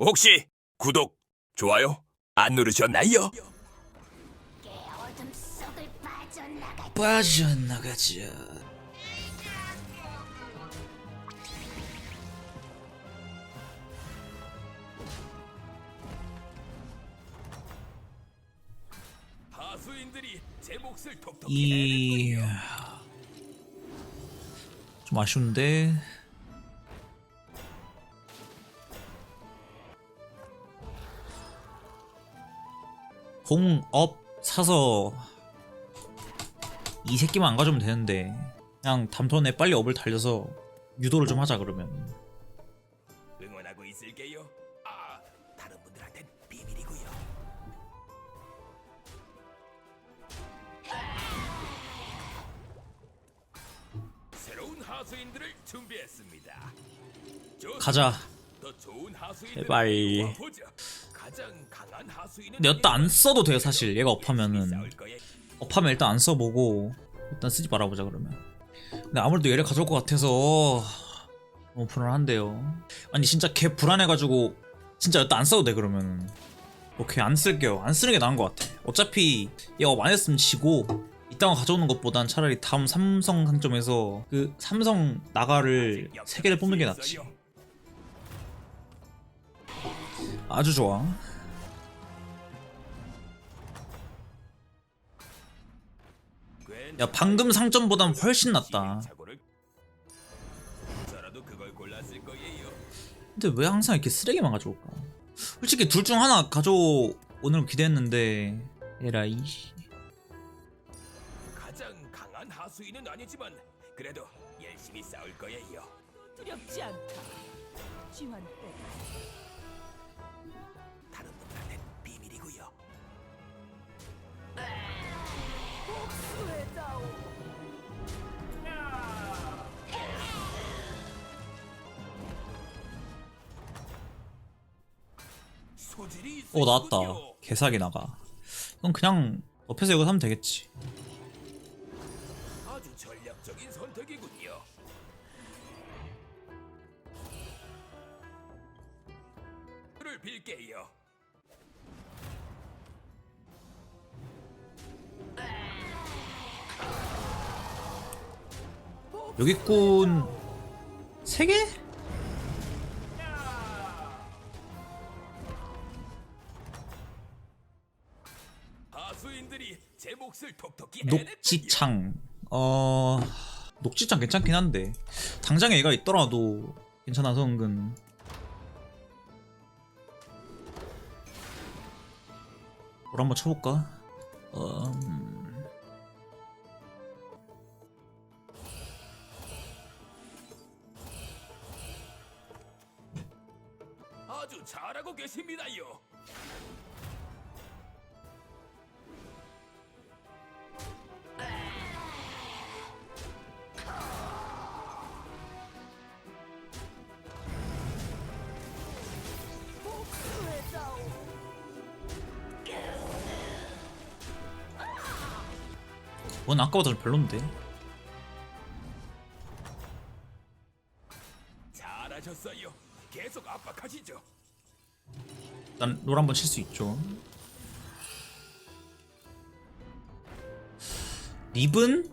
혹시 구독, 좋아요 안 누르셨나요? 어둠 속을 빠져나가 빠져나가자. 하수인들이 제 몫을 톡톡히 이... 좀 아쉬운데 공업 사서 이 새끼만 안 가져오면 되는데 그냥 담턴에 빨리 업을 달려서 유도를 좀 하자 그러면 응원하고 있을게요. 아, 다른 분들한텐 비밀이고요. 새로운 하수인들을 준비했습니다. 좋습니다. 가자 더 좋은 하수인들 제발. 하수인은 근데 여따 안 써도 돼요 사실. 얘가 업하면은. 업하면 일단 안 써보고 일단 쓰지 말아보자 그러면. 근데 아무래도 얘를 가져올 것 같아서 너무 불안한데요. 아니 진짜 개 불안해가지고 진짜 여따 안 써도 돼 그러면. 오케이 안 쓸게요. 안 쓰는 게 나은 것 같아. 어차피 얘가 많이 했으면 지고 이따가 가져오는 것보단 차라리 다음 삼성 상점에서 그 삼성 나가를 세 개를 뽑는 게 낫지 아주 좋아 야 방금 상점보단 훨씬 낫다. 근데 왜 항상 이렇게 쓰레기만 가져올까? 솔직히 둘 중 하나 가져오는 기대했는데 에라이 가장 강한 하수인은 아니지만 그래도 열심히 싸울 거예요. 두렵지 않다. 지환 때 오. 나왔다. 개사기 나가 그럼 그냥 옆에서 이거 사면 되겠지 아주 전략적인 선택이군요. 를 빌게요. 여기꾼 3개? 하수인들이 제 몫을 톡톡히 해냈군요. 녹지창 어... 녹지창 괜찮긴 한데 당장에 얘가 있더라도 괜찮아서 은근 뭘 한번 쳐볼까? 음... 아주 잘하고 계십니다요. 원 아까보다 좀 별론데 잘하셨어요. 계속 압박하시죠. 일단 롤 한번 칠 수 있죠 립은?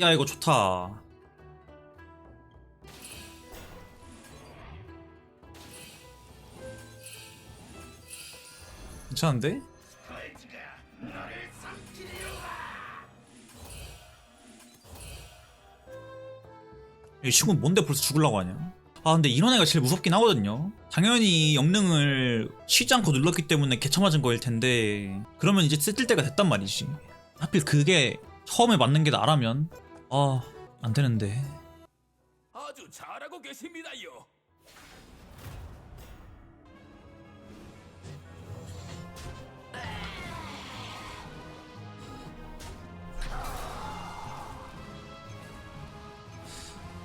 야 이거 좋다 괜찮은데? 이 친구는 뭔데 벌써 죽으려고 하냐? 아 근데 이런 애가 제일 무섭긴 하거든요. 당연히 영능을 쉬지 않고 눌렀기 때문에 개처맞은 거일 텐데 그러면 이제 쓸 때가 됐단 말이지. 하필 그게 처음에 맞는 게 나라면 아 안 되는데. 아주 잘하고 계십니다요.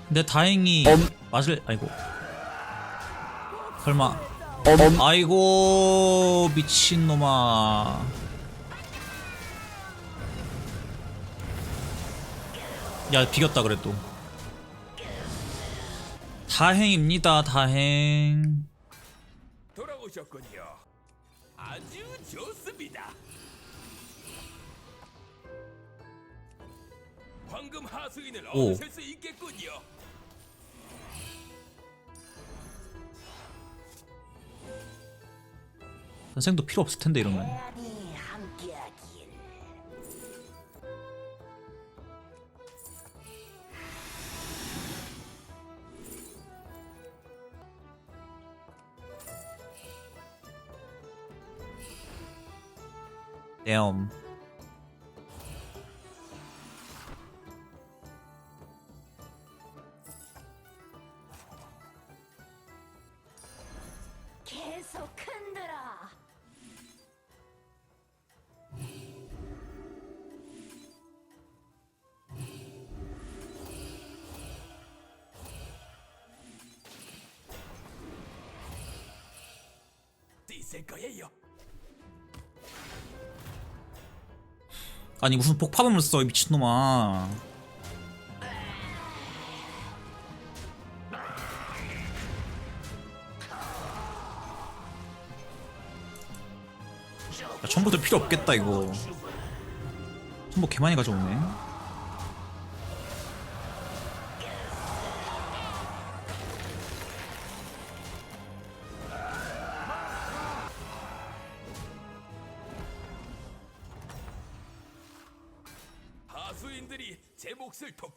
근데 다행히 맞을 아이고 설마 아이고 미친놈아 야 비겼다 그래도 다행입니다 다행 돌아오셨군요. 아주 좋습니다. 황금 하수인을 오. 얻으실 수 있겠군요. 선생도 필요 없을 텐데 이러면 대 있을 거예요. 아니 무슨 폭파범을 써이 미친놈아. 야, 처음부터 필요 없겠다 이거. 전부 개 많이 가져오네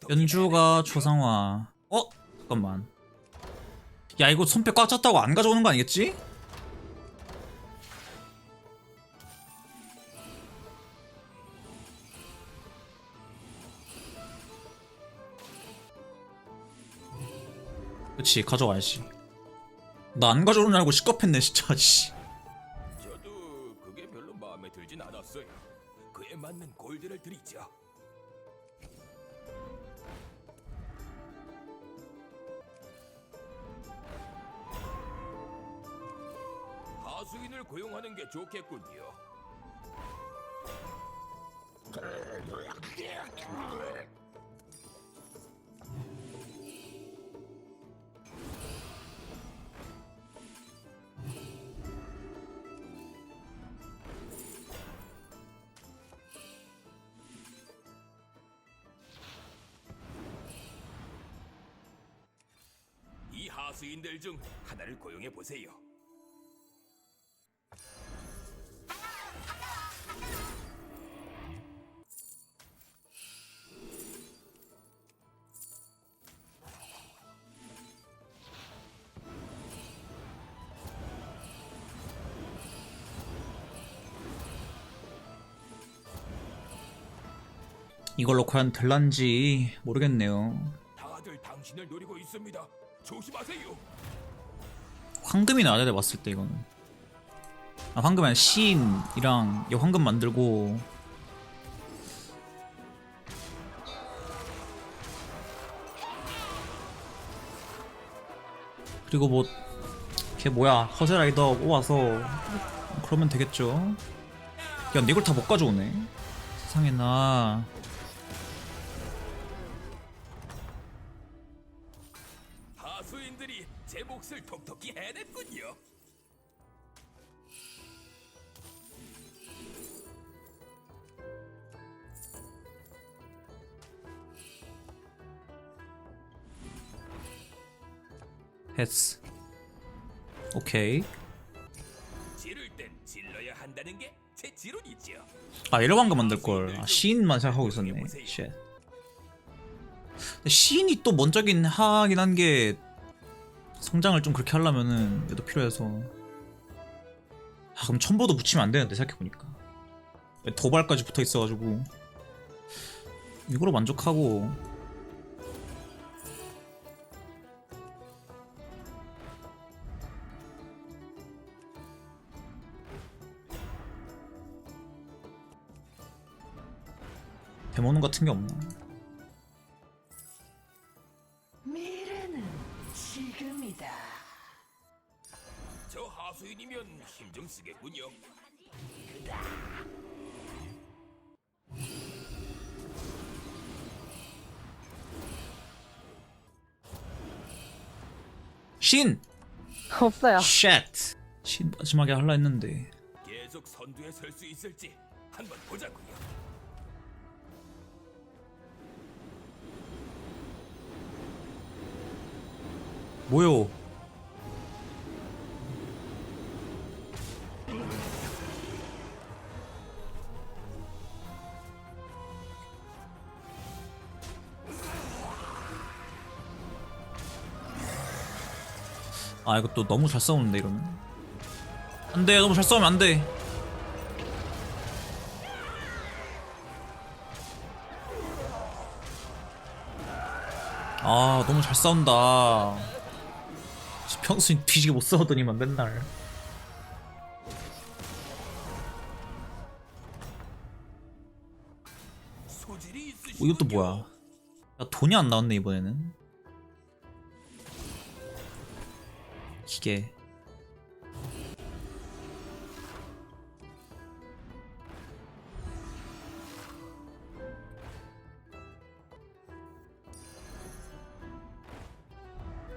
연주가 조상화 어? 잠깐만 야 이거 손패 꽉 찼다고 안 가져오는 거 아니겠지? 그치 가져와야지 나 안 가져오는 줄 알고 시겁했네 진짜 씨. 하수인들 중 하나를 고용해 보세요. 이걸로 과연 될란지 모르겠네요 다들 당신을 노리고 있습니다. 조심하세요. 황금이 나와야 돼 봤을 때 이거는. 아 황금 아니라 시인이랑 이 황금 만들고. 그리고 뭐 걔 뭐야 허세라이더 뽑아서 그러면 되겠죠. 야 근데 이걸 다 못 가져오네. 세상에나 했어. 오케이. 지를 땐 질러야 한다는 게 제 지론이죠. 아 황금 만들걸. 아, 시인만 생각하고 있었네. 쉣. 근데 시인이 또 먼저긴 하긴 한 게 성장을 좀 그렇게 하려면은 얘도 필요해서. 아 그럼 첨보도 붙이면 안 되는데 생각해보니까. 도발까지 붙어 있어가지고. 이거로 만족하고 데모는 같은 게 없나 미래는 지금이다. 저 하수인이면 힘 좀 쓰겠군요. 신! 없어요. 쉣! 시, 마지막에 할라 했는데 계속 선두에 설 수 있을지 한번 보자고요. 뭐요? 아 이거 또 너무 잘 싸우는데 이러면? 안돼 너무 잘 싸우면 안돼. 아 너무 잘 싸운다 평소에 뒤지게 못 싸우더니만 맨날. 어. 이것도 뭐야? 야 돈이 안 나왔네 이번에는. 기계.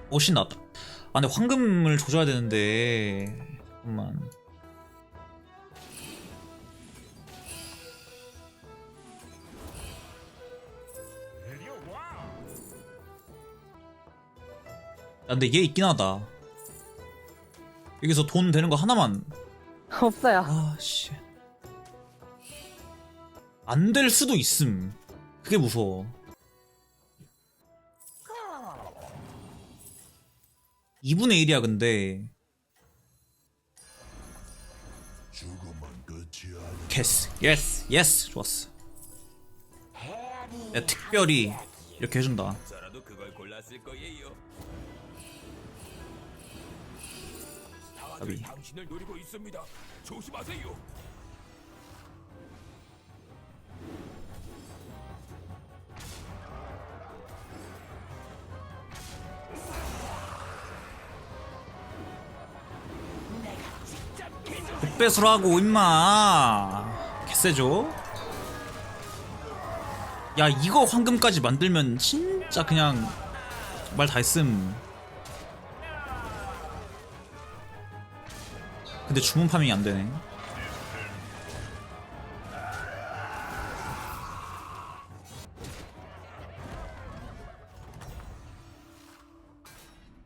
옷이 나왔다 아 근데 황금을 조져야 되는데. 잠깐만. 야 근데 얘 있긴 하다. 여기서 돈 되는 거 하나만. 없어요. 아씨. 안 될 수도 있음. 그게 무서워 2분의 1이야 근데. 캐스 예스. 예스 좋았어. 내가 특별히 이렇게 해준다. 까비. 백배수로 하고 임마. 개쎄죠? 야 이거 황금까지 만들면 진짜 그냥 말 다 했음. 근데 주문 파밍이 안 되네.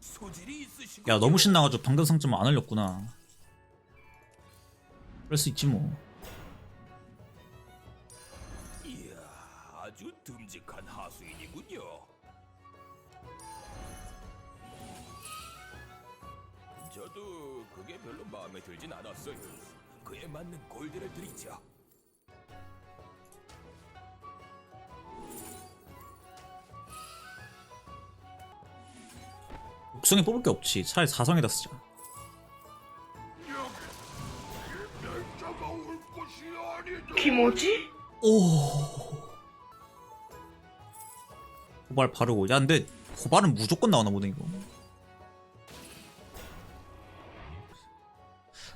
소질이 있으시군요. 야 너무 신나가지고 방금 상점 안 올렸구나 그럴 수 있지 뭐 이야, 아주 듬직한 하수인이군요. 저도 그게 별로 마음에 들진 않았어요. 그에 맞는 골드를 드리죠. 육성에 뽑을 게 없지 차라리 사성에다 쓰자 김오지? 고발 바르고 야 근데 고발은 무조건 나오나 보네 이거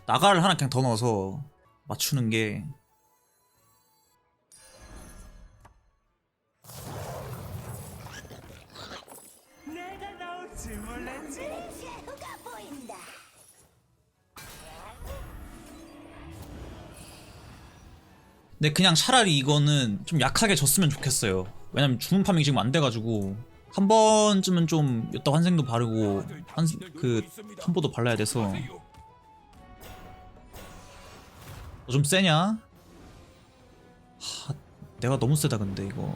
나가를 하나 그냥 더 넣어서 맞추는 게 내가 나올 줄 몰랐지. 보인다. 근데 그냥 차라리 이거는 좀 약하게 졌으면 좋겠어요 왜냐면 주문 파밍이 지금 안 돼가지고 한 번쯤은 좀 이따 환생도 바르고 한, 그 텀보도 발라야 돼서. 너 좀 세냐? 하, 내가 너무 세다 근데 이거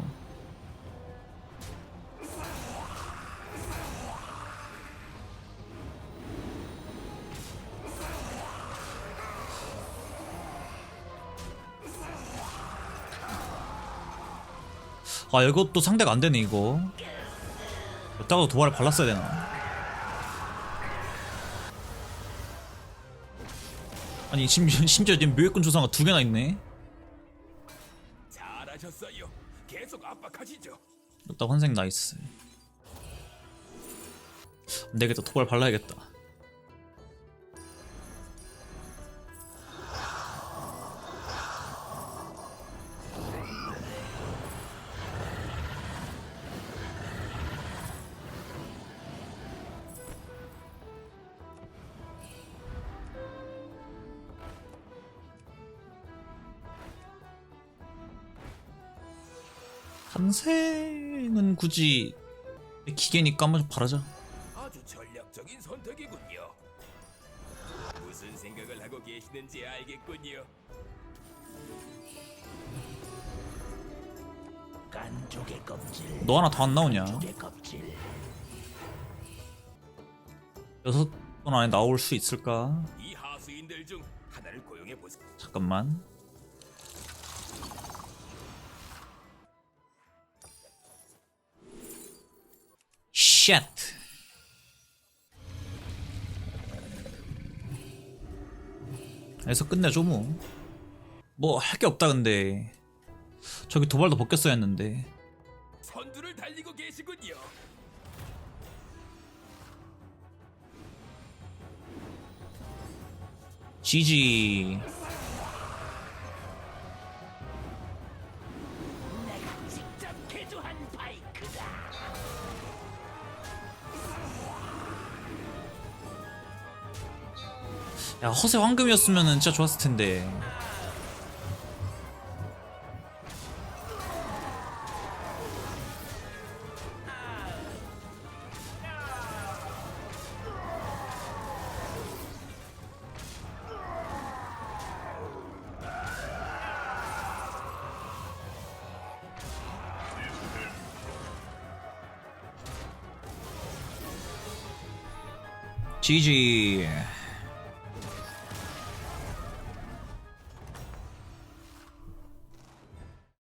아 이것도 상대가 안 되네 이거. 여기다가 도발을 발랐어야 되나? 아니 심지어, 심지어 지금 묘액군 조상가 두 개나 있네. 잘하셨어요. 계속 압박하시죠. 여기다 환생 나이스. 안 되겠다. 도발 발라야겠다 탄생은 굳이 기계니까 한번 좀 바라자 아주 전략적인 선택이군요. 무슨 생각을 하고 계시는지 알겠군요. 깐족의 껍질 너 하나 더 안 나오냐 족의 껍질 여섯 번 안에 나올 수 있을까 이 하수인들 중 하나를 고용해 보세요. 잠깐만 쉣 에서 끝내줘 뭐 뭐 할 게 없다 근데. 저기 도발도 벗겼어야 했는데. 선두를 달리고 계시군요. GG 야 허세 황금이었으면 진짜 좋았을 텐데. GG